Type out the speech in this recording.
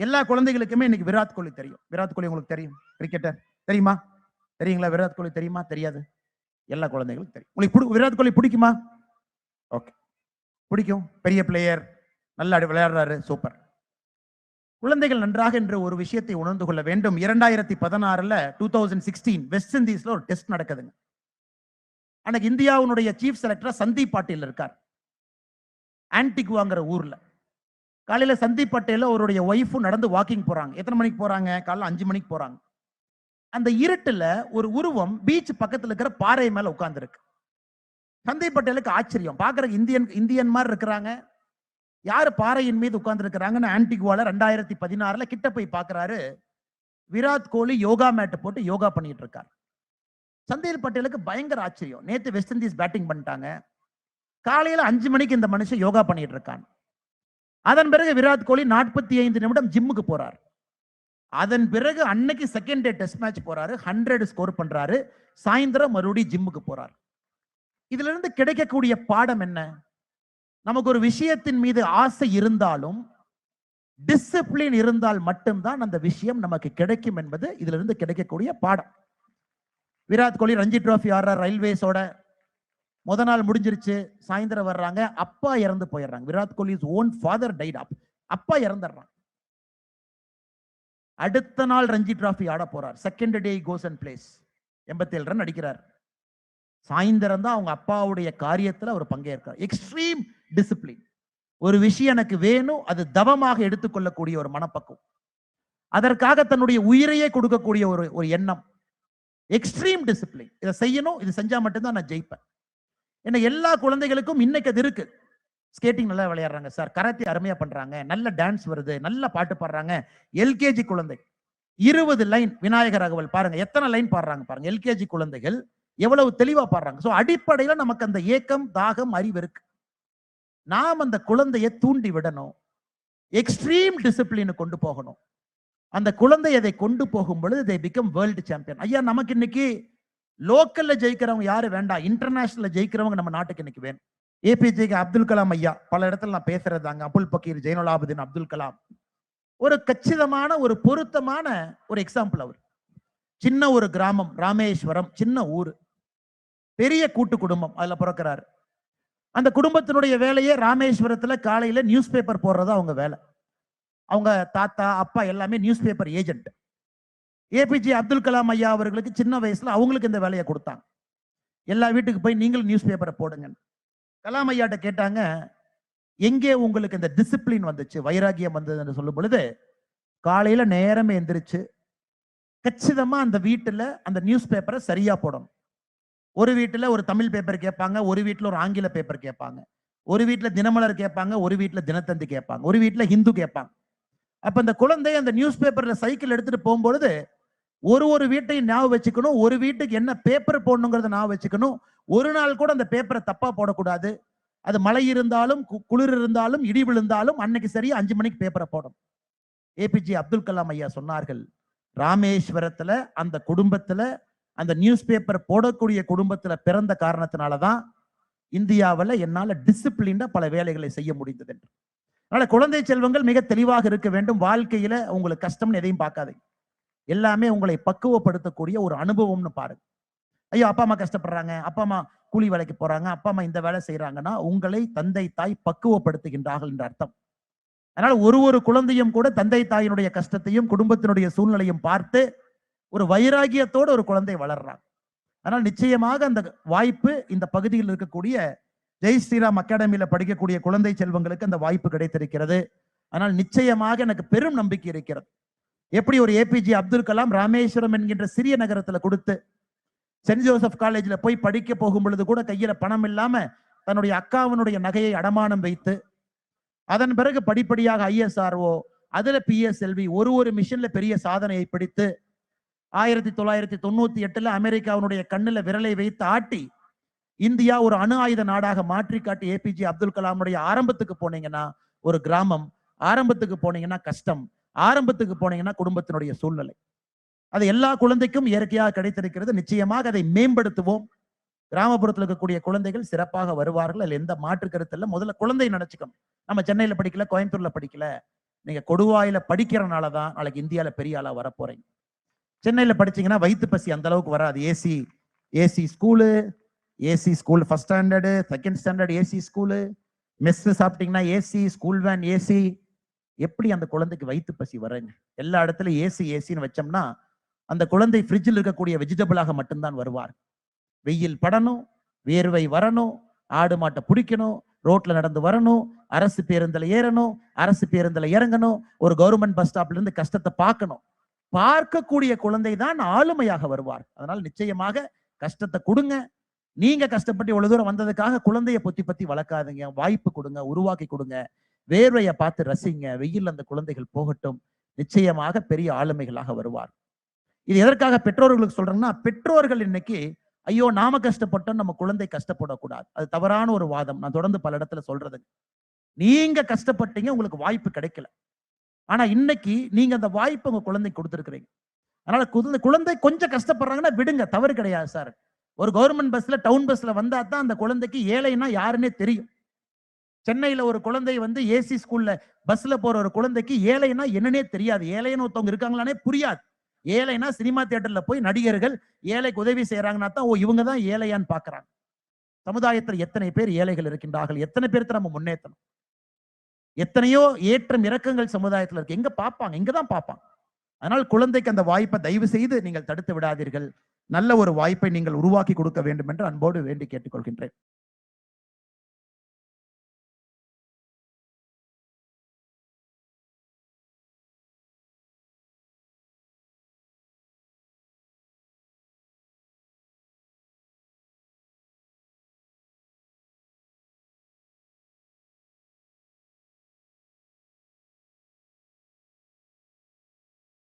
எல்லா குழந்தைகளுக்குமே இன்னைக்கு விராட் கோலி தெரியும். விராட் கோலி உங்களுக்கு தெரியும்? கிரிக்கெட்டர் தெரியுமா? தெரியுங்களா? விராட் கோலி தெரியுமா? தெரியாது. எல்லா குழந்தைகளுக்கும் தெரியும். உங்களுக்கு பிடி- விராட் கோலி பிடிக்குமா? ஓகே பிடிக்கும். பெரிய பிளேயர் நல்லா விளையாடுறாரு. சூப்பர் குழந்தைகள் நன்றாக என்று ஒரு விஷயத்தை உணர்ந்து கொள்ள வேண்டும். இரண்டாயிரத்தி பதினாறுல டூ தௌசண்ட் சிக்ஸ்டீன் வெஸ்ட் இண்டீஸ்ல ஒரு டெஸ்ட் நடக்குதுங்க. அன்னைக்கு இந்தியாவுடைய சீஃப் செலக்டரா சந்தீப் பாட்டீல் இருக்கார். ஆன்டிகுவாங்கிற ஊர்ல. காலையில் சந்தீப் பட்டேல அவருடைய ஒய்ஃபும் நடந்து வாக்கிங் போறாங்க. எத்தனை மணிக்கு போறாங்க? காலைல அஞ்சு மணிக்கு போறாங்க. அந்த இருட்டுல ஒரு உருவம் பீச் பக்கத்துல இருக்கிற பாறை மேல உட்கார்ந்துருக்கு. சந்தீப் பட்டேலுக்கு ஆச்சரியம். பாக்குறதுக்கு இந்தியன் இந்தியன் மாதிரி இருக்கிறாங்க. யாரு பாறையின் மீது உட்கார்ந்து இருக்கிறாங்கன்னு ஆன்டிகுவால ரெண்டாயிரத்தி பதினாறுல கிட்ட போய் பாக்குறாரு விராட் கோலி யோகா மேட்டை போட்டு யோகா பண்ணிட்டு இருக்கார். சந்தீப் பட்டேலுக்கு பயங்கர ஆச்சரியம். நேத்து வெஸ்ட் இண்டீஸ் பேட்டிங் பண்ணிட்டாங்க. காலையில அஞ்சு மணிக்கு இந்த மனுஷன் யோகா பண்ணிட்டு இருக்கான். அதன் பிறகு விராட் கோலி நாற்பத்தி ஐந்து நிமிடம் ஜிம்முக்கு போறார். அதன் பிறகு அன்னைக்கு செகண்ட் டே டெஸ்ட் மேட்ச் போறாரு. ஹண்ட்ரட் ஸ்கோர் பண்றாரு. சாயந்தரம் மறுபடியும் ஜிம்முக்கு போறார். இதுல இருந்து கிடைக்கக்கூடிய பாடம் என்ன? நமக்கு ஒரு விஷயத்தின் மீது ஆசை இருந்தாலும் டிசிப்ளின் இருந்தால் மட்டும்தான் அந்த விஷயம் நமக்கு கிடைக்கும் என்பது இதுல இருந்து கிடைக்கக்கூடிய பாடம். விராட் கோலி ரஞ்சி டிராஃபி ஆடுற ரயில்வேஸோட. முத நாள் முடிஞ்சிருச்சு சாயந்தரம் வர்றாங்க அப்பா இறந்து போயிடுறாங்க. Virat Kohli's own father tied up அப்பா இறந்துடுறாங்க அடுத்த நாள் ரஞ்சி டிராஃபி ஆட போறார். Second day goes and plays எண்பத்தி ஏழு ரன் அடிக்கிறார். சாயந்தரம் தான் அவங்க அப்பாவுடைய காரியத்துல அவர் பங்கேற்கிறார். எக்ஸ்ட்ரீம் டிசிப்ளின் ஒரு விஷயம் எனக்கு வேணும் அது தவமாக எடுத்துக்கொள்ளக்கூடிய ஒரு மனப்பக்குவம். அதற்காக தன்னுடைய உயிரையே கொடுக்கக்கூடிய ஒரு ஒரு எண்ணம். எக்ஸ்ட்ரீம் டிசிப்ளின் இதை செய்யணும் இது செஞ்சா மட்டும்தான் நான் ஜெயிப்பேன். ஏன்னா எல்லா குழந்தைகளுக்கும் இன்னைக்கு அது இருக்கு. ஸ்கேட்டிங் நல்லா விளையாடுறாங்க சார் கராத்தே அருமையா பண்றாங்க. நல்ல டான்ஸ் வருது நல்ல பாட்டு பாடுறாங்க. எல்கேஜி குழந்தை. இருபது லைன் விநாயகர் அகவல் பாருங்க. எத்தனை லைன் பாடுறாங்க பாருங்க. எல்கேஜி குழந்தைகள் எவ்வளவு தெளிவா பாடுறாங்க. ஸோ அடிப்படையில நமக்கு அந்த ஏக்கம் தாகம் அறிவு இருக்கு. நாம் அந்த குழந்தையை தூண்டி விடணும். எக்ஸ்ட்ரீம் டிசிப்ளின் கொண்டு போகணும். அந்த குழந்தை அதை கொண்டு போகும் பொழுது தே பிகம் வேர்ல்டு சாம்பியன் ஐயா நமக்கு இன்னைக்கு லோக்கல்ல ஜெயிக்கிறவங்க யாரு? வேண்டாம். இன்டர்நேஷனல்ல ஜெயிக்கிறவங்க நம்ம நாட்டுக்கு இன்னைக்கு வேணும். ஏபிஜேக்கு அப்துல் கலாம் ஐயா பல இடத்துல நான் பேசுறதாங்க அபுல் பக்கீர் ஜெயினுலாபுதீன் அப்துல் கலாம். ஒரு கச்சிதமான ஒரு பொருத்தமான ஒரு எக்ஸாம்பிள் அவர். சின்ன ஒரு கிராமம் ராமேஸ்வரம் சின்ன ஊர். பெரிய கூட்டு குடும்பம் அதுல பிறக்கிறாரு. அந்த குடும்பத்தினுடைய வேலையே ராமேஸ்வரத்துல காலையில நியூஸ் பேப்பர் போடுறதா அவங்க வேலை. அவங்க தாத்தா அப்பா எல்லாமே news paper agent A P J Abdul Kalam ஐயா அவர்களுக்கு சின்ன வயசுல அவங்களுக்கு இந்த வேலையை கொடுத்தாங்க. எல்லா வீட்டுக்கு போய் நீங்களும் நியூஸ் பேப்பரை போடுங்க கலாம் ஐயாட்ட கேட்டாங்க எங்கே உங்களுக்கு இந்த டிசிப்ளின் வந்துச்சு? வைராகியம் வந்ததுன்னு சொல்லும் பொழுது காலையில நேரமே எந்திரிச்சு கச்சிதமா அந்த வீட்டுல அந்த நியூஸ் பேப்பரை சரியா போடணும். ஒரு வீட்டுல ஒரு தமிழ் பேப்பர் கேட்பாங்க ஒரு வீட்டுல ஒரு ஆங்கில பேப்பர் கேட்பாங்க. ஒரு வீட்டுல தினமலர் கேட்பாங்க ஒரு வீட்டுல தினத்தந்தி கேட்பாங்க. ஒரு வீட்டுல ஹிந்து கேட்பாங்க. அப்ப அந்த குழந்தை அந்த நியூஸ் பேப்பர்ல சைக்கிள் எடுத்துட்டு போகும்பொழுது ஒரு ஒரு வீட்டையும் ஞாபகம் வச்சுக்கணும். ஒரு வீட்டுக்கு என்ன பேப்பர் போடணுங்கிறத ஞாபகம் வச்சுக்கணும். ஒரு நாள் கூட அந்த பேப்பரை தப்பா போடக்கூடாது. அது மழை இருந்தாலும் கு- குளிர் இருந்தாலும் இடி விழுந்தாலும் அன்னைக்கு சரியா அஞ்சு மணிக்கு பேப்பரை போடும் ஏபிஜே அப்துல் கலாம் ஐயா சொன்னார்கள் ராமேஸ்வரத்துல அந்த குடும்பத்துல அந்த நியூஸ் பேப்பர் போடக்கூடிய குடும்பத்துல பிறந்த காரணத்தினாலதான் இந்தியாவுல என்னால டிசிப்ளின்டா பல வேலைகளை செய்ய முடிந்தது. என்று அதனால குழந்தை செல்வங்கள் மிக தெளிவாக இருக்க வேண்டும். வாழ்க்கையில உங்களுக்கு கஷ்டம்னு எதையும் பார்க்காதீங்க. எல்லாமே உங்களை பக்குவப்படுத்தக்கூடிய ஒரு அனுபவம்னு பாருங்க ஐயோ அப்பா அம்மா கஷ்டப்படுறாங்க அப்பா அம்மா கூலி வேலைக்கு போறாங்க அப்பா அம்மா இந்த வேலை செய்யறாங்கன்னா உங்களை தந்தை தாய் பக்குவப்படுத்துகின்றார்கள் என்ற அர்த்தம். அதனால ஒரு ஒரு குழந்தையும் கூட தந்தை தாயினுடைய கஷ்டத்தையும் குடும்பத்தினுடைய சூழ்நிலையும் பார்த்து ஒரு வைராகியத்தோடு ஒரு குழந்தை வளர்றாங்க அதனால் நிச்சயமாக அந்த வாய்ப்பு இந்த பகுதியில் இருக்கக்கூடிய ஜெய் ஸ்ரீராம் அகாடமியில படிக்கக்கூடிய குழந்தை செல்வங்களுக்கு அந்த வாய்ப்பு கிடைத்திருக்கிறது. ஆனால் நிச்சயமாக எனக்கு பெரும் நம்பிக்கை இருக்கிறது. எப்படி ஒரு ஏபிஜே அப்துல் கலாம் ராமேஸ்வரம் என்கின்ற சிறிய நகரத்துல கொடுத்து சென்ட் ஜோசப் காலேஜ்ல போய் படிக்க போகும் பொழுது கூட கையில பணம் இல்லாம தன்னுடைய அக்காவினுடைய நகையை அடமானம் வைத்து அதன் பிறகு படிப்படியாக ஐஎஸ்ஆர்ஓ அதுல பிஎஸ்எல்வி ஒரு ஒரு மிஷன்ல பெரிய சாதனையை பிடித்து ஆயிரத்தி தொள்ளாயிரத்தி தொண்ணூத்தி எட்டுல அமெரிக்காவினுடைய கண்ணுல விரலை வைத்து ஆட்டி இந்தியா ஒரு அணு ஆயுத நாடாக மாற்றி காட்டி ஏபிஜே அப்துல் கலாமுடைய ஆரம்பத்துக்கு போனீங்கன்னா ஒரு கிராமம் ஆரம்பத்துக்கு போனீங்கன்னா கஷ்டம். ஆரம்பத்துக்கு போனீங்கன்னா குடும்பத்தினுடைய சூழ்நிலை. அது எல்லா குழந்தைக்கும் இயற்கையாக கிடைத்திருக்கிறது. நிச்சயமாக அதை மேம்படுத்துவோம். கிராமப்புறத்தில் இருக்கக்கூடிய குழந்தைகள் சிறப்பாக வருவார்கள். அதில் எந்த மாற்று கருத்து இல்லை. முதல்ல குழந்தை நினைச்சுக்கணும். நம்ம சென்னையில் படிக்கல கோயம்புத்தூர்ல படிக்கல. நீங்க கொடுவாயில படிக்கிறனால தான் நாளைக்கு இந்தியாவில் பெரிய ஆளாக வர சென்னையில் படிச்சீங்கன்னா வயிற்று பசி அந்த அளவுக்கு வராது. AC AC school AC school first standard second standard AC school mess சாப்பிட்டீங்கன்னா ஏசி ஸ்கூல் வேன் ஏசி எப்படி அந்த குழந்தைக்கு வயிற்று பசி வரேங்க எல்லா இடத்துலயும் ஏசி ஏசின்னு வச்சோம்னா அந்த குழந்தை ஃப்ரிட்ஜில் இருக்கக்கூடிய வெஜிடபிளாக மட்டும்தான் வருவார். வெயில் படணும் வேர்வை வரணும் ஆடு மாட்டை பிடிக்கணும் ரோட்ல நடந்து வரணும் அரசு பேருந்துல ஏறணும் அரசு பேருந்துல இறங்கணும் ஒரு கவர்மெண்ட் பஸ் ஸ்டாப்ல இருந்து கஷ்டத்தை பார்க்கணும். பார்க்கக்கூடிய குழந்தை தான் ஆளுமையாக வருவார். அதனால நிச்சயமாக கஷ்டத்தை கொடுங்க. நீங்க கஷ்டப்பட்டு இவ்வளவு தூரம் வந்ததுக்காக குழந்தைய பொத்தி பத்தி வளர்க்காதீங்க. வாய்ப்பு கொடுங்க உருவாக்கி கொடுங்க. வேர்வையை பார்த்து ரசிங்க. வெயில் அந்த குழந்தைகள் போகட்டும். நிச்சயமாக பெரிய ஆளுமைகளாக வருவார் இது எதற்காக பெற்றோர்களுக்கு சொல்றேன்னா பெற்றோர்கள் இன்னைக்கு ஐயோ நாம கஷ்டப்பட்டோம் நம்ம குழந்தை கஷ்டப்படக்கூடாது. அது தவறான ஒரு வாதம். நான் தொடர்ந்து பல இடத்துல சொல்றது நீங்க கஷ்டப்பட்டீங்க உங்களுக்கு வாய்ப்பு கிடைக்கல. ஆனா இன்னைக்கு நீங்க அந்த வாய்ப்பு உங்க குழந்தை கொடுத்துருக்குறீங்க. அதனால குழந்தை குழந்தை கொஞ்சம் கஷ்டப்படுறாங்கன்னா விடுங்க. தவறு கிடையாது சார். ஒரு கவர்மெண்ட் பஸ்ல டவுன் பஸ்ல வந்தா தான் அந்த குழந்தைக்கு ஏழைன்னா யாருன்னே தெரியும். சென்னையில ஒரு குழந்தை வந்து ஏசி ஸ்கூல்ல பஸ்ல போற ஒரு குழந்தைக்கு ஏழைன்னா என்னன்னே தெரியாது. ஏழைன்னு ஒருத்தவங்க இருக்காங்களானே புரியாது. ஏழைனா சினிமா தியேட்டர்ல போய் நடிகர்கள் ஏழைக்கு உதவி செய்யறாங்கன்னா தான் ஓ இவங்க தான் ஏழையான்னு பாக்குறாங்க சமுதாயத்தில் எத்தனை பேர் ஏழைகள் இருக்கின்றார்கள்? எத்தனை பேர்த்த நம்ம முன்னேற்றணும்? எத்தனையோ ஏற்றம் இறக்கங்கள் சமுதாயத்தில் இருக்கு. எங்க பார்ப்பாங்க? இங்க தான் பார்ப்பாங்க. அதனால் குழந்தைக்கு அந்த வாய்ப்பை தயவு செய்து நீங்கள் தடுத்து விடாதீர்கள். நல்ல ஒரு வாய்ப்பை நீங்கள் உருவாக்கி கொடுக்க வேண்டும் என்று அன்போடு வேண்டி கேட்டுக்கொள்கின்றேன்.